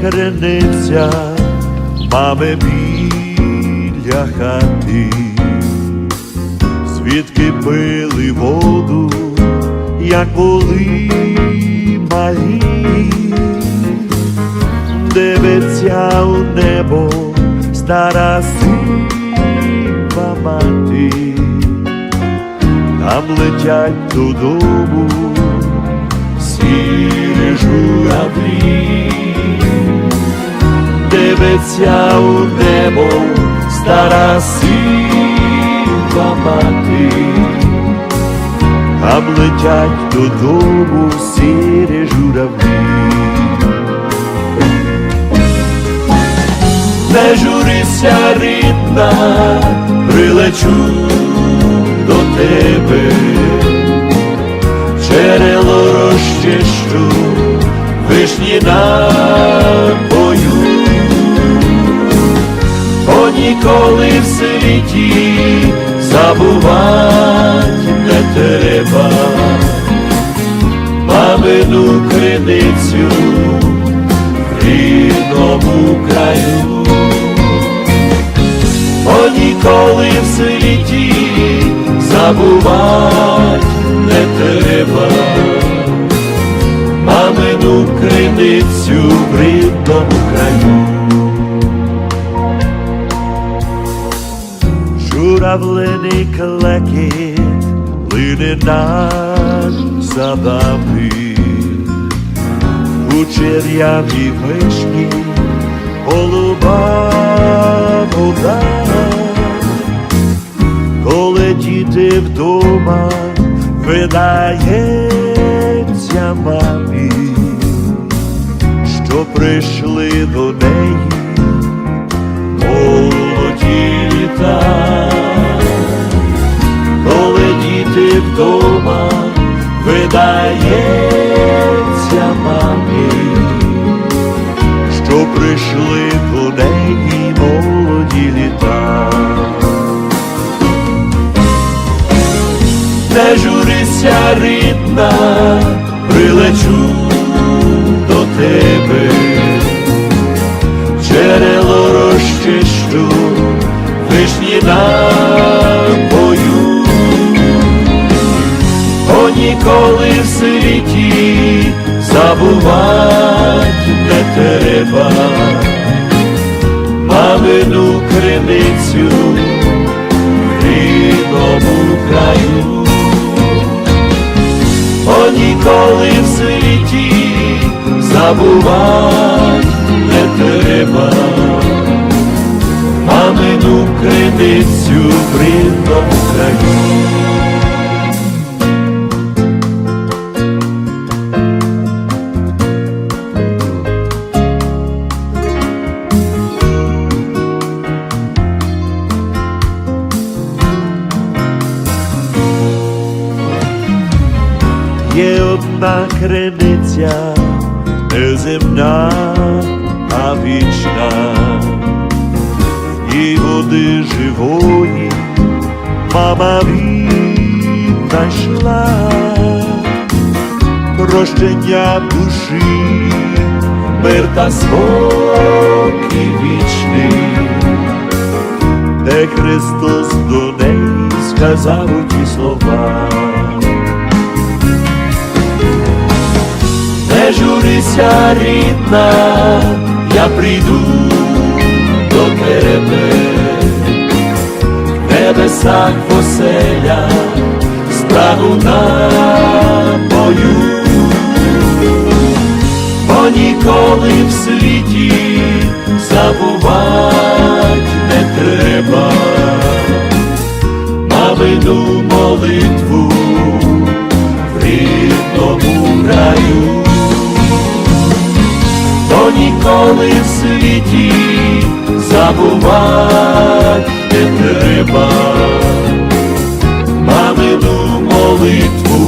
криниця, мами біля хати, звідки пили воду, як були малі, дивиться у небо стара сива мати, там летять додому сірі журавлі, дивиться у небо стара сива мати, там летять додому сірі журавлі. Не журися, рідна, прилечу до тебе. Джерело розчищу, вишні напою, бо ніколи в світі забувать не треба, мамину криницю в рідному краю, бо ніколи в світі забувать не треба мамину криницю в рідному краю. Журавлиний клекіт лине над садами, у черяві вишні голуба вода коли діти вдома видається що прийшли до неї. Молоді літа, коли діти вдома видається мамі, що прийшли до неї молоді літа. не журися, рідна, треба, мамину криницю в рідному краю бо ніколи в світі забувать не треба, мамину криницю в рідному краю. Одна криниця, неземна, а вічна, і води живої, мама віднайшла. Прощення душі, мир та спокій вічний, де Христос до неї сказав ті слова. Журися, рідна, я прийду до тебе, в небесах стану на бою, бо ніколи в світі забувать не треба, мамину молитву в рідному краю то ніколи в світі забувати не треба, мамину молитву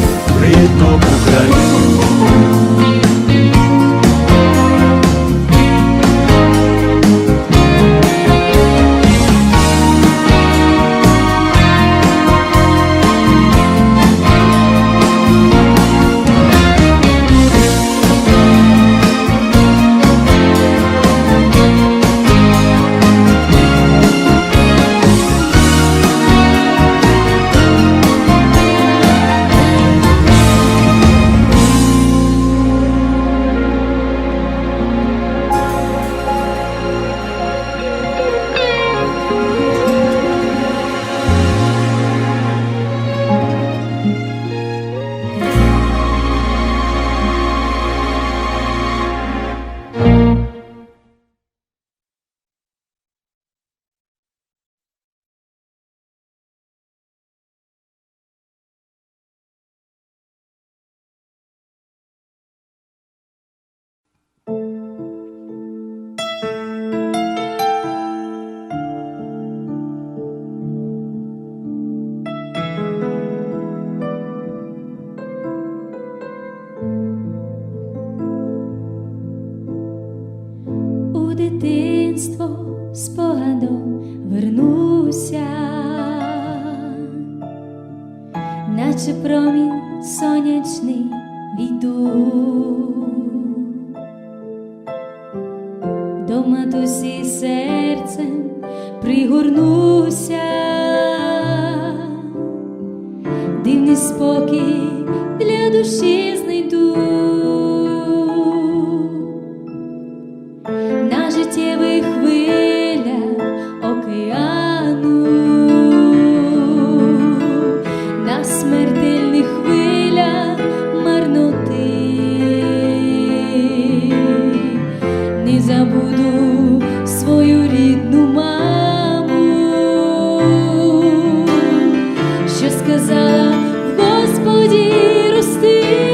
наче промінь сонячний війду до матусі серцем пригорнуся, дивний спокій для душі. в Господі рости.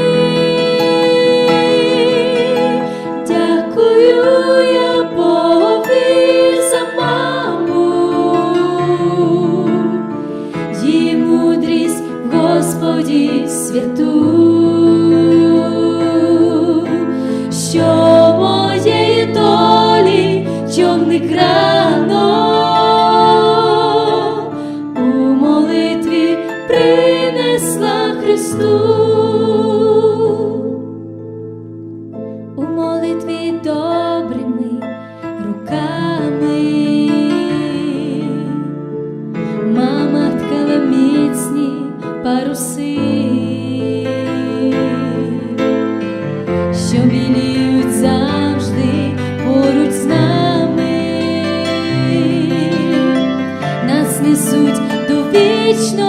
вічно.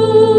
Ooh.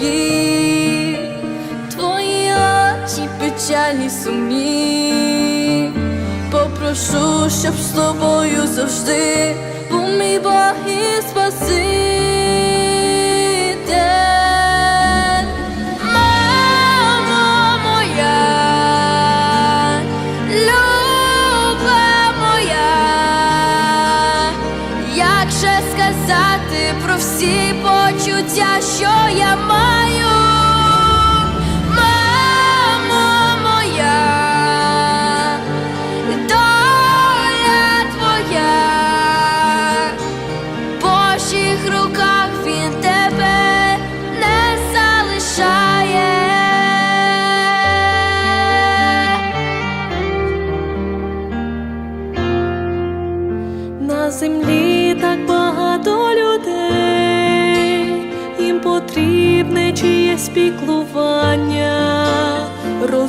Долоні твої, очі печальні сумні. Попрошу, щоб з тобою завжди був мій Бог і Спаситель. Сказати про всі почуття, що я маю,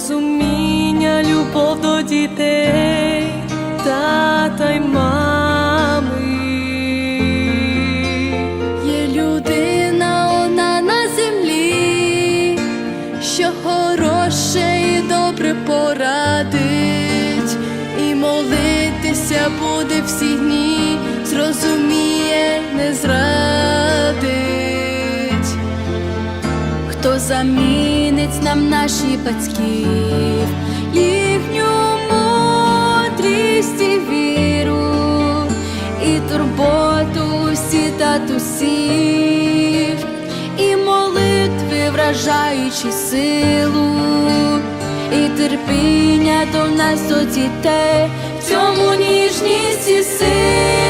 розуміння, любов до дітей, тата й мами. Є людина одна на землі, що хороше і добре порадить, і молитися буде всі дні, зрозуміє, не зрадить. Хто замінить нам наші батьків, їхню мудрість і віру, і турботу всі татусів, і молитви вражаючи силу, і терпіння до нас до дітей, в цьому ніжність і сила.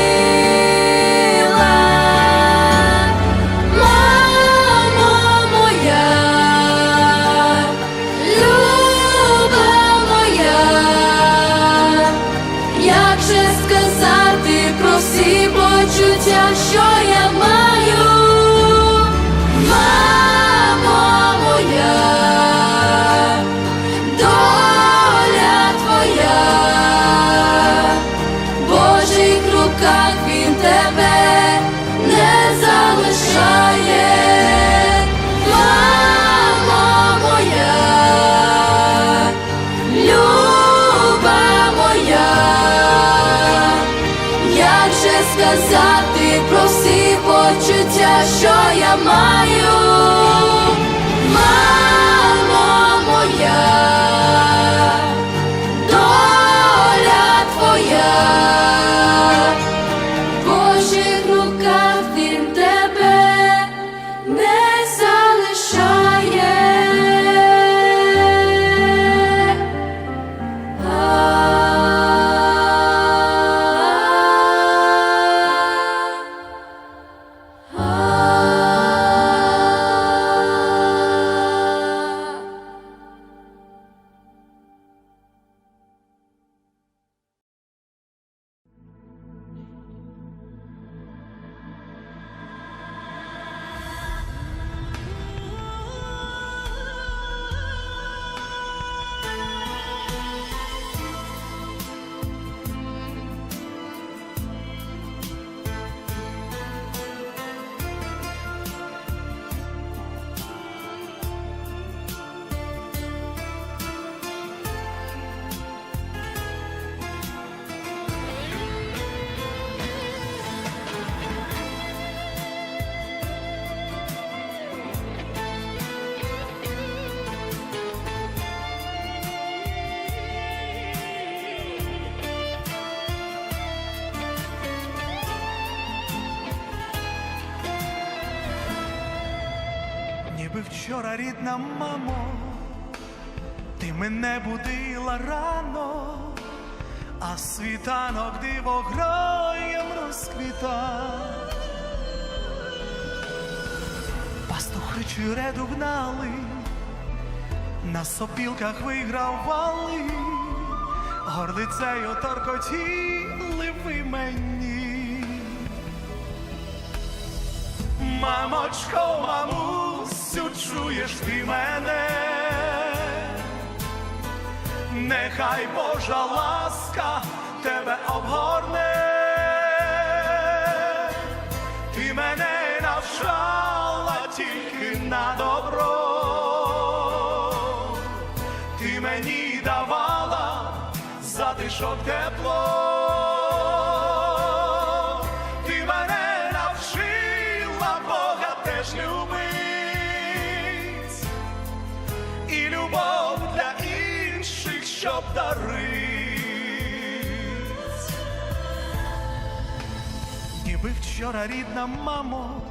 Ніби вчора рідна мамо, ти мене будила рано, а світанок дивограєм розквітав. Пастухи череду гнали, на сопілках вигравали, горлицею торкотіли ви мені. Мамочко, мамусю, чуєш ти мене, нехай Божа ласка тебе обгорне, ти мене навчала тільки на добро, ти мені давала затишок тепло. Вчора рідна мамо,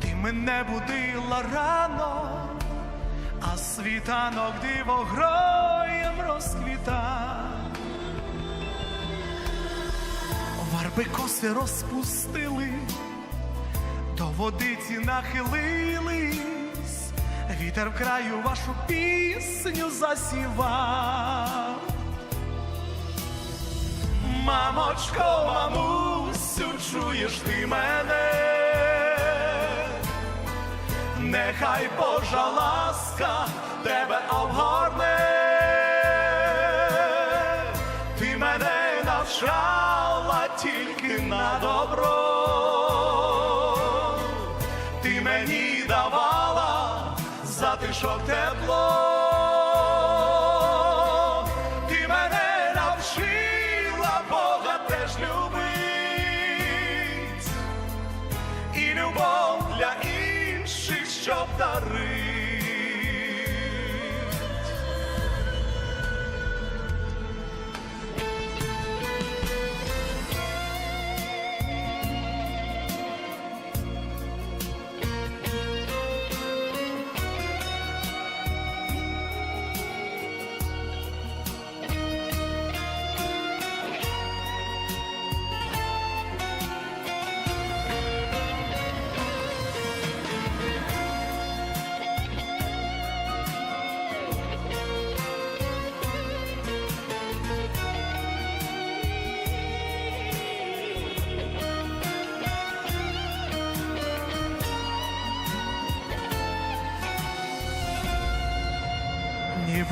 ти мене будила рано, а світанок дивогроєм розквітав. Варби коси розпустили, до водиці нахилились, вітер в краю вашу пісню засівав. Мамочко, мамусю, чуєш ти мене, нехай Божа ласка тебе обгорне, ти мене навчала тільки на добро, ти мені давала затишок тепло. Щоб дарить.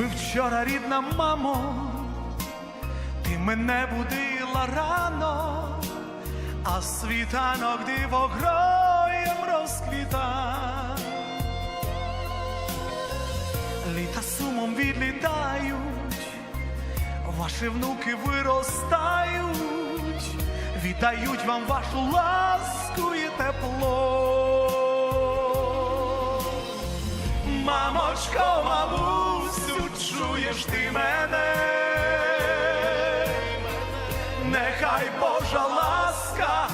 Ніби вчора рідна мамо, ти мене будила рано, а світанок дивогроєм розквіта. Літа сумом відлітають, ваші внуки виростають, віддають вам вашу ласку і тепло. Мамочко, мамусю, чуєш ти мене? Нехай Божа ласка